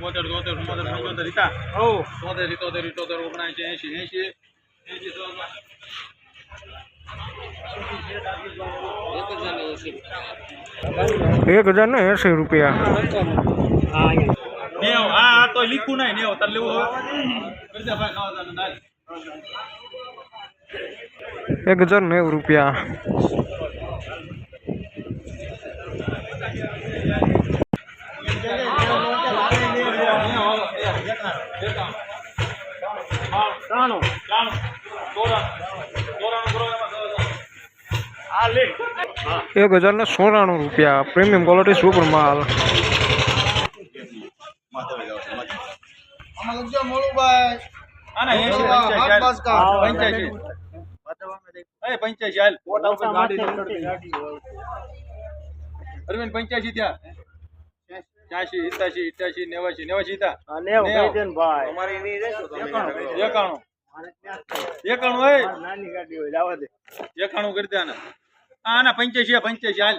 બોતેર ચોતેર ચુમ્મોતેર પંચોતેર રીતા. હો તોતેર ઇતોતેર ઇતોતેર ઓગણએંશી એંશી એંશી. એંશી સો એક હજાર ને એંસી રૂપિયા. નેવ હા તો લીખું નહીં. નેવ તાર લેવું. એક હજાર નેવ રૂપિયા. ત્રાણું એક હજાર ને સોળાણું રૂપિયા. પ્રીમિયમ ક્વોલિટી સુપર માલ? પંચ્યાસી હાલ. પંચ્યાસી એ પંચ્યાસી હાલ કોટ આવશે ગાડી અરવિંદ ત્યાંસી ઇત્યાસી ઇત્યાસી નેવાસી નેવાસી થયા આ નેવ નેવ. કહી દે ને ભાઈ એકાણું એકાણું એ. નાની ગાડી હોય લાવવા દે. એકાણું કરી દે આને. આના પંચ્યાસી પંચ્યાસી હાલ.